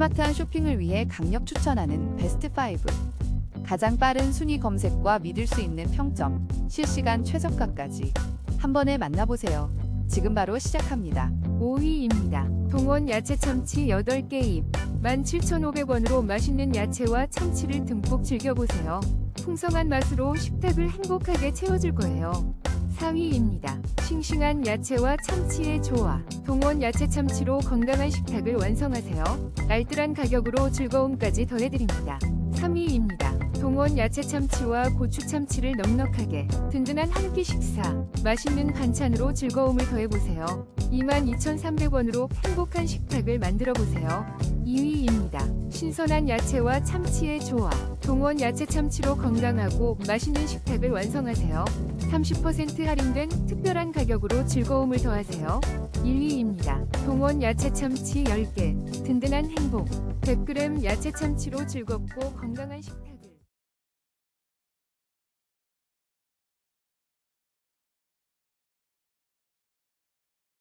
스마트한 쇼핑을 위해 강력 추천하는 베스트 5. 가장 빠른 순위 검색과 믿을 수 있는 평점, 실시간 최저가까지 한 번에 만나보세요. 지금 바로 시작합니다. 5위입니다. 동원 야채 참치 8개 입 17,500원으로 맛있는 야채와 참치를 듬뿍 즐겨보세요. 풍성한 맛으로 식탁을 행복하게 채워줄 거예요. 4위입니다. 싱싱한 야채와 참치의 조화. 동원 야채 참치로 건강한 식탁을 완성하세요. 알뜰한 가격으로 즐거움까지 더해드립니다. 3위입니다. 동원 야채 참치와 고추 참치를 넉넉하게 든든한 한 끼 식사. 맛있는 반찬으로 즐거움을 더해보세요. 22,300원으로 행복한 식탁을 만들어 보세요. 2위입니다. 신선한 야채와 참치의 조화. 동원 야채 참치로 건강하고 맛있는 식탁을 완성하세요. 30% 할인된 특별한 가격으로 즐거움을 더하세요. 1위입니다. 동원 야채 참치 10개. 든든한 행복. 100g 야채 참치로 즐겁고 건강한 식탁.